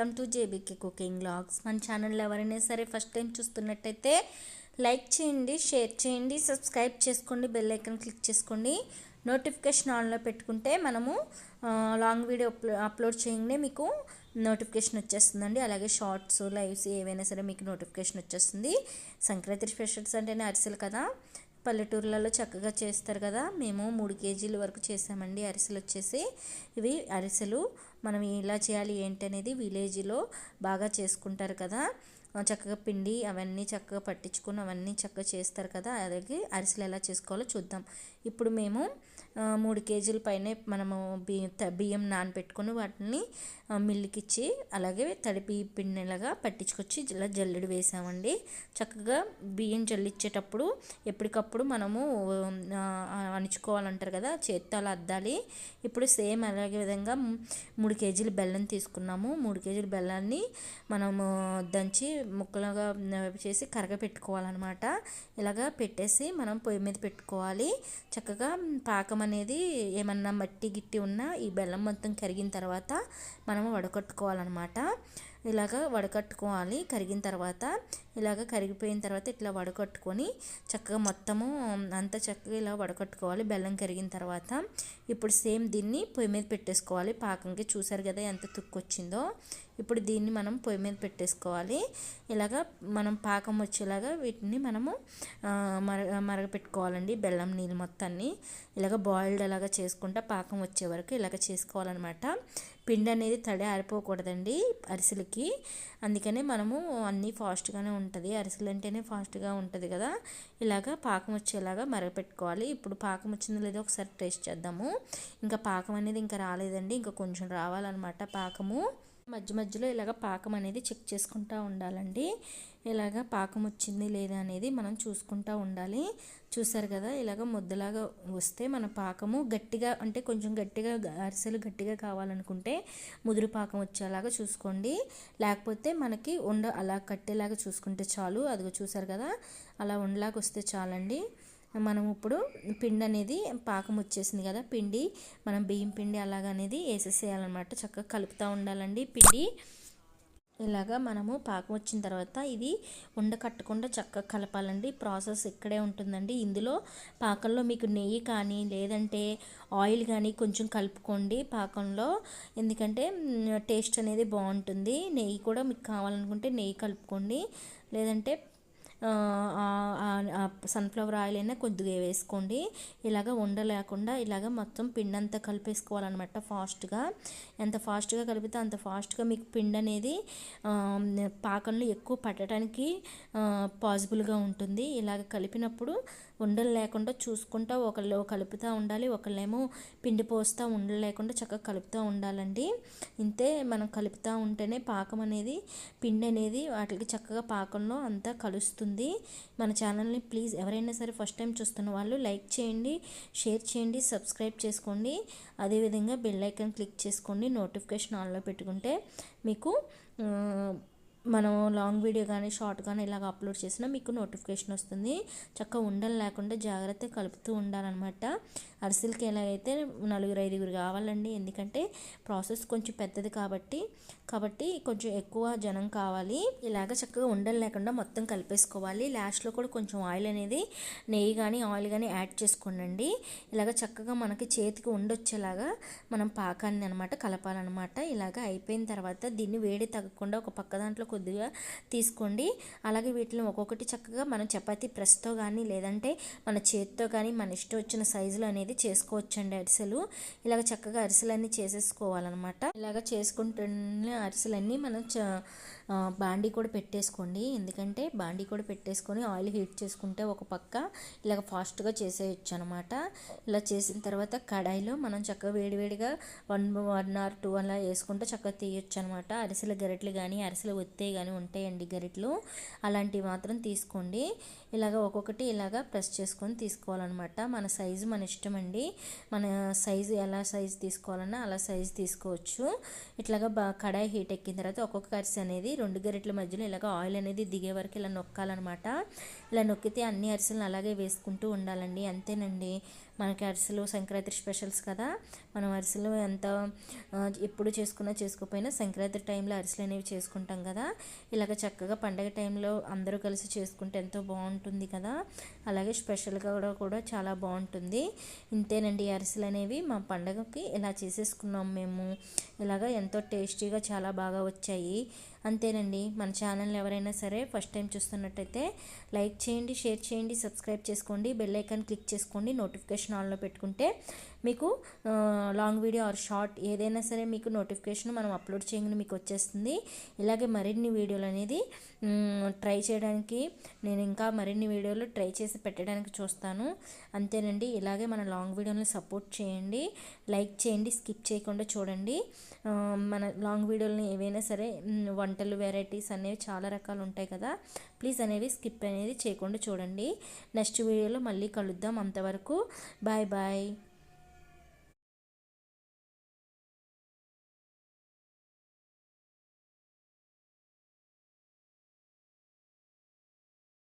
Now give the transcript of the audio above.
Welcome to JBK cooking blogs మన ఛానల్లో ఎవరైనా సరే ఫస్ట్ టైం చూస్తున్నట్టయితే లైక్ చేయండి షేర్ చేయండి సబ్స్క్రైబ్ చేసుకోండి బెల్ ఐకన్ క్లిక్ చేసుకోండి. నోటిఫికేషన్ ఆన్లో పెట్టుకుంటే మనము లాంగ్ వీడియో అప్లో అప్లోడ్ చేయగానే మీకు నోటిఫికేషన్ వచ్చేస్తుందండి. అలాగే షార్ట్స్ లైవ్స్ ఏవైనా సరే మీకు నోటిఫికేషన్ వచ్చేస్తుంది. సంక్రాంతి స్పెషల్స్ అంటేనే అరిసెలు కదా. పల్లెటూర్లలో చక్కగా చేస్తారు కదా. మేము మూడు కేజీల వరకు చేసామండి అరిసెలు వచ్చేసి ఇవి అరిసెలు మనం ఎలా చేయాలి ఏంటి అనేది విలేజ్లో బాగా చేసుకుంటారు కదా. చక్కగా పిండి అవన్నీ చక్కగా పట్టించుకుని అవన్నీ చక్కగా చేస్తారు కదా. అలాగే అరిసెలు ఎలా చేసుకోవాలో చూద్దాం. ఇప్పుడు మేము మూడు కేజీల పైనే మనము బియ్యం త- బియ్యం నానబెట్టుకొని వాటిని మిల్లికిచ్చి మిల్లుకిచ్చి అలాగే తడిపి పిండిలాగా పట్టించుకొచ్చి ఇలా జల్లెడు వేసామండి. చక్కగా బియ్యం జల్లిచ్చేటప్పుడు ఎప్పటికప్పుడు మనము అణుచుకోవాలంటారు కదా చేత్తో అలా అద్దాలి. ఇప్పుడు సేమ్ అలాగే విధంగా మూడు కేజీలు బెల్లం తీసుకున్నాము. మూడు కేజీల బెల్లాన్ని మనము దంచి ముక్కలుగా చేసి కరగ పెట్టుకోవాలన్నమాట ఇలాగా పెట్టేసి మనం పొయ్యి మీద పెట్టుకోవాలి. చక్కగా పాకం అనేది ఏమన్నా మట్టి గిట్టి ఉన్నా ఈ బెల్లం మొత్తం కరిగిన తర్వాత మనం వడకట్టుకోవాలన్నమాట. ఇలాగ వడకట్టుకోవాలి. కరిగిన తర్వాత ఇలాగ కరిగిపోయిన తర్వాత ఇట్లా వడకట్టుకొని చక్కగా మొత్తము అంతా చక్కగా ఇలా వడకట్టుకోవాలి. బెల్లం కరిగిన తర్వాత ఇప్పుడు సేమ్ దీన్ని పొయ్యి మీద పెట్టేసుకోవాలి. పాకంకి చూసారు కదా ఎంత తుక్కు వచ్చిందో. ఇప్పుడు దీన్ని మనం పొయ్యి మీద పెట్టేసుకోవాలి. ఇలాగ మనం పాకం వచ్చేలాగా వీటిని మనము మర మరగపెట్టుకోవాలండి బెల్లం నీళ్ళు మొత్తాన్ని. ఇలాగ బాయిల్డ్ అలాగా చేసుకుంటా పాకం వచ్చే వరకు ఇలాగ చేసుకోవాలన్నమాట. పిండి అనేది తడి ఆరిపోకూడదండి అరిసెలకి. అందుకనే మనము అన్నీ ఫాస్ట్గానే ఉంటుంది. అరిసెలు అంటేనే ఫాస్ట్గా ఉంటుంది కదా. ఇలాగ పాకం వచ్చేలాగా మరగపెట్టుకోవాలి. ఇప్పుడు పాకం వచ్చిందో లేదో ఒకసారి టేస్ట్ చేద్దాము. ఇంకా పాకం అనేది ఇంకా రాలేదండి. ఇంకా కొంచెం రావాలన్నమాట పాకము. మధ్య మధ్యలో ఇలాగ పాకం అనేది చెక్ చేసుకుంటూ ఉండాలండి. ఇలాగ పాకం వచ్చింది లేదా అనేది మనం చూసుకుంటూ ఉండాలి. చూసారు కదా ఇలాగ ముద్దలాగా వస్తే మన పాకము గట్టిగా అంటే కొంచెం గట్టిగా అరిసెలు గట్టిగా కావాలనుకుంటే ముదురు పాకం వచ్చేలాగా చూసుకోండి. లేకపోతే మనకి ఉండ అలా కట్టేలాగా చూసుకుంటే చాలు. అదిగో చూసారు కదా అలా ఉండలాగా వస్తే చాలండి. మనం ఇప్పుడు పిండి అనేది పాకం వచ్చేసింది కదా పిండి మనం బియ్యం పిండి అలాగనేది వేసేసేయాలన్నమాట. చక్కగా కలుపుతూ ఉండాలండి పిండి. ఇలాగా మనము పాకం వచ్చిన తర్వాత ఇది ఉండ కట్టకుండా చక్కగా కలపాలండి. ప్రాసెస్ ఇక్కడే ఉంటుందండి. ఇందులో పాకంలో మీకు నెయ్యి కానీ లేదంటే ఆయిల్ కానీ కొంచెం కలుపుకోండి పాకంలో. ఎందుకంటే టేస్ట్ అనేది బాగుంటుంది. నెయ్యి కూడా మీకు కావాలనుకుంటే నెయ్యి కలుపుకోండి. లేదంటే సన్ఫ్లవర్ ఆయిల్ అయినా కొద్దిగా వేసుకోండి. ఇలాగ ఉండలేకుండా ఇలాగ మొత్తం పిండి అంతా కలిపేసుకోవాలన్నమాట ఫాస్ట్గా. ఎంత ఫాస్ట్గా కలిపితే అంత ఫాస్ట్గా మీకు పిండి అనేది పాకంలో ఎక్కువ పట్టడానికి పాసిబుల్గా ఉంటుంది. ఇలాగ కలిపినప్పుడు ఉండలు లేకుండా చూసుకుంటా ఒకళ్ళు కలుపుతూ ఉండాలి ఒకళ్ళేమో పిండి పోస్తూ ఉండలు లేకుండా చక్కగా కలుపుతూ ఉండాలండి. ఇంతే మనం కలుపుతూ ఉంటేనే పాకం అనేది పిండి అనేది వాటికి చక్కగా పాకంలో అంతా కలుస్తుంది. మన ఛానల్ని ప్లీజ్ ఎవరైనా సరే ఫస్ట్ టైం చూస్తున్న వాళ్ళు లైక్ చేయండి షేర్ చేయండి సబ్స్క్రైబ్ చేసుకోండి. అదేవిధంగా బెల్ ఐకాన్ క్లిక్ చేసుకోండి నోటిఫికేషన్ ఆన్లో పెట్టుకుంటే మీకు మనం లాంగ్ వీడియో కానీ షార్ట్ కానీ ఇలాగ అప్లోడ్ చేసినా మీకు నోటిఫికేషన్ వస్తుంది. చక్కగా ఉండలు లేకుండా జాగ్రత్తగా కలుపుతూ ఉండాలన్నమాట. అరిసెలకి ఎలాగైతే నలుగురు ఐదుగురు కావాలండి. ఎందుకంటే ప్రాసెస్ కొంచెం పెద్దది కాబట్టి కాబట్టి కొంచెం ఎక్కువ జనం కావాలి. ఇలాగ చక్కగా ఉండలు లేకుండా మొత్తం కలిపేసుకోవాలి. లాస్ట్లో కూడా కొంచెం ఆయిల్ అనేది నెయ్యి కానీ ఆయిల్ కానీ యాడ్ చేసుకోండి ఇలాగ చక్కగా మనకి చేతికి ఉండొచ్చేలాగా మనం పాకాన్ని అనమాట కలపాలన్నమాట. ఇలాగ అయిపోయిన తర్వాత దీన్ని వేడి తగ్గకుండా ఒక పక్క దాంట్లో కొద్దిగా తీసుకోండి. అలాగే వీటిని ఒక్కొక్కటి చక్కగా మనం చపాతి ప్రెస్తో కానీ లేదంటే మన చేతితో కానీ మన ఇష్టం వచ్చిన సైజులో అనేది చేసుకోవచ్చండి అరిసెలు. ఇలాగ చక్కగా అరిసెలన్నీ చేసేసుకోవాలన్నమాట. ఇలాగ చేసుకుంటున్న అరిసెలన్నీ మనం చ బాండీ కూడా పెట్టేసుకోండి. ఎందుకంటే బాండీ కూడా పెట్టేసుకొని ఆయిల్ హీట్ చేసుకుంటే ఒక పక్క ఇలాగ ఫాస్ట్గా చేసేయచ్చు అనమాట ఇలా చేసిన తర్వాత కడాయిలో మనం చక్కగా వేడివేడిగా వన్ వన్ ఆర్ టూ అలా వేసుకుంటే చక్కగా తీయొచ్చు అనమాట అరిసెల గరిటెలు కానీ అరిసెల ఒత్తి కానీ ఉంటాయండి గరిటెలు అలాంటివి మాత్రం తీసుకోండి. ఇలాగ ఒక్కొక్కటి ఇలాగ ప్రెస్ చేసుకొని తీసుకోవాలన్నమాట. మన సైజు మన ఇష్టం అండి మన సైజు ఎలా సైజు తీసుకోవాలన్నా అలా సైజు తీసుకోవచ్చు. ఇట్లాగా బా కడాయి హీట్ ఎక్కిన తర్వాత ఒక్కొక్క అరిసె అనేది రెండు గరిటెల మధ్యలో ఇలాగ ఆయిల్ అనేది దిగే వరకు ఇలా నొక్కాలన్నమాట. ఇలా నొక్కితే అన్ని అరిసెలను అలాగే వేసుకుంటూ ఉండాలండి. అంతేనండి. మనకి అరిసెలు సంక్రాంతి స్పెషల్స్ కదా. మనం అరిసెలు ఎంత ఎప్పుడు చేసుకున్నా చేసుకోకపోయినా సంక్రాంతి టైంలో అరిసెలు అనేవి చేసుకుంటాం కదా. ఇలాగ చక్కగా పండగ టైంలో అందరూ కలిసి చేసుకుంటే ఎంతో బాగుంటుంది కదా. అలాగే స్పెషల్గా కూడా కూడా చాలా బాగుంటుంది. ఇంతేనండి ఈ అరిసెలు అనేవి మా పండగకి ఇలా చేసేసుకున్నాం మేము. ఇలాగ ఎంతో టేస్టీగా చాలా బాగా వచ్చాయి. అంతేనండి. మన ఛానల్ ఎవరైనా సరే ఫస్ట్ టైం చూస్తున్నట్టయితే లైక్ చేయండి షేర్ చేయండి సబ్స్క్రైబ్ చేసుకోండి బెల్ ఐకాన్ క్లిక్ చేసుకోండి నోటిఫికేషన్ ఆన్లో పెట్టుకుంటే మీకు లాంగ్ వీడియో ఆర్ షార్ట్ ఏదైనా సరే మీకు నోటిఫికేషన్ మనం అప్లోడ్ చేయగానే మీకు వచ్చేస్తుంది. ఇలాగే మరిన్ని వీడియోలు అనేది ట్రై చేయడానికి నేను ఇంకా మరిన్ని వీడియోలు ట్రై చేసి పెట్టడానికి చూస్తాను. అంతేనండి. ఇలాగే మన లాంగ్ వీడియోని సపోర్ట్ చేయండి. లైక్ చేయండి. స్కిప్ చేయకుండా చూడండి. మన లాంగ్ వీడియోలని ఏవైనా సరే వంటలు వెరైటీస్ అనేవి చాలా రకాలు ఉంటాయి కదా. ప్లీజ్ అనేవి స్కిప్ అనేది చేయకుండా చూడండి. నెక్స్ట్ వీడియోలో మళ్ళీ కలుద్దాం అంతవరకు. Bye bye